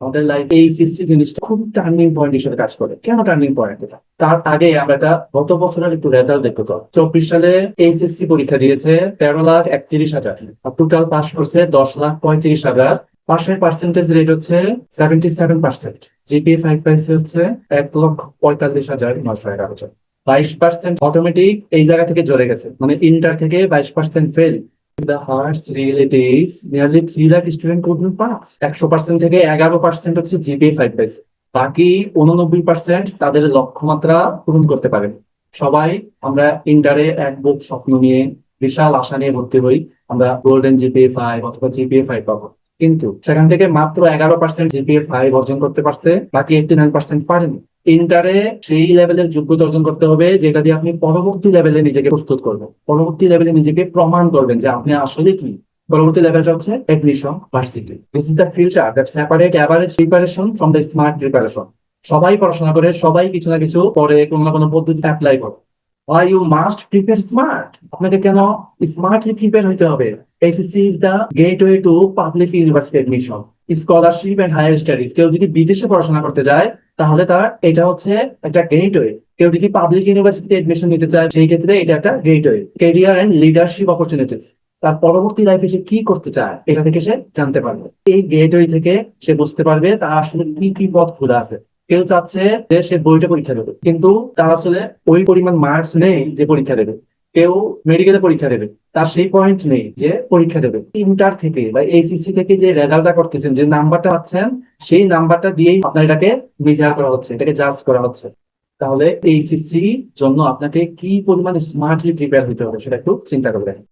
আমাদের লাইফে এই সিসি জিনিসটা খুব টার্নিং পয়েন্ট হিসেবে কাজ করে। কেন টার্নিং পয়েন্ট এটা তার আগে আমরা একটা গত বছরের একটু রেজাল্ট দেখতে চাই। চব্বিশ সালে এইচএসসি পরীক্ষা দিয়েছে তেরো লাখ একত্রিশ হাজার। আর টোটাল পাস করছে দশ লাখ পঁয়ত্রিশ হাজার। পাশের পার্সেন্টেজ রেট হচ্ছে seventy seven percent GPA five পাইছে হচ্ছে এক লক্ষ পঁয়তাল্লিশ হাজার নয়শো এগারো জন। বাইশ পার্সেন্ট অটোমেটিক এই জায়গা থেকে জ্বলে গেছে। মানে ইন্টার থেকে বাইশ percent fail The harsh reality is nearly 3 lakh student couldn't pass. একশো পার্সেন্ট থেকে এগারো পার্সেন্ট হচ্ছে জিপিএ ফাইভ পাইছে বাকি উননব্বই পার্সেন্ট তাদের লক্ষ্যমাত্রা পূরণ করতে পারেন সবাই আমরা ইন্টারে এক বুক স্বপ্ন নিয়ে, বিশাল আশা নিয়ে ভর্তি হই, আমরা গোল্ডেন জিপিএ ফাইভ অথবা জিপিএ ফাইভ পাবো। কিন্তু সেখান থেকে মাত্র এগারো পার্সেন্ট জিপিএ ফাইভ অর্জন করতে পারছে, বাকি এইটি নাইন পার্সেন্ট পারেনি। ইন্টারে সেই লেভেলের যোগ্যতা অর্জন করতে হবে, যেটা দিয়ে আপনি পরবর্তী লেভেলে নিজেকে প্রস্তুত করবেন। পরবর্তী লেভেলে নিজেকে প্রমাণ করবেন যে আপনি আসলে কি। পরবর্তী লেভেলটা হচ্ছে admission varsity this is the filter that separate average preparation from the smart preparation সবাই পড়াশোনা করে, সবাই কিছু না কিছু পরে কোনো না কোনো পদ্ধতি অ্যাপ্লাই করে Why you must prepare smart? আপনাকে কেন স্মার্টলি প্রিপেয়ার হইতে হবে? HSC is the gateway to public university admission scholarship and higher studies কেউ যদি বিদেশে পড়াশোনা করতে যায় তাহলে তার এটা হচ্ছে একটা গেটওয়ে কেউ যদি পাবলিক ইউনিভার্সিটিতে এডমিশন নিতে চায়, সেই ক্ষেত্রে এটা একটা gateway career and leadership opportunities তার পরবর্তী লাইফে সে কি করতে চায়, এটা থেকে সে জানতে পারবে। এই গেটওয়ে থেকে সে বুঝতে পারবে তার আসলে কি কি পথ খোলা আছে। কেউ চাচ্ছে যে সে বইটা পরীক্ষা দেবে, কিন্তু তার আসলে ওই পরিমাণ মার্কস নেই যে পরীক্ষা দেবে। কেউ মেডিকেলে পরীক্ষা দেবে। তার সেই পয়েন্ট নেই যে পরীক্ষা দেবে। ইন্টার থেকে বা এইচএসসি থেকে যে রেজাল্টটা করতেছেন, যে নাম্বারটা পাচ্ছেন, সেই নাম্বারটা দিয়েই আপনার এটাকে মেজার করা হচ্ছে, এটাকে জাজ করা হচ্ছে। তাহলে এইচএসসি জন্য আপনাকে কি পরিমাণে স্মার্টলি প্রিপেয়ার হতে হবে সেটা একটু চিন্তা করে দেখেন।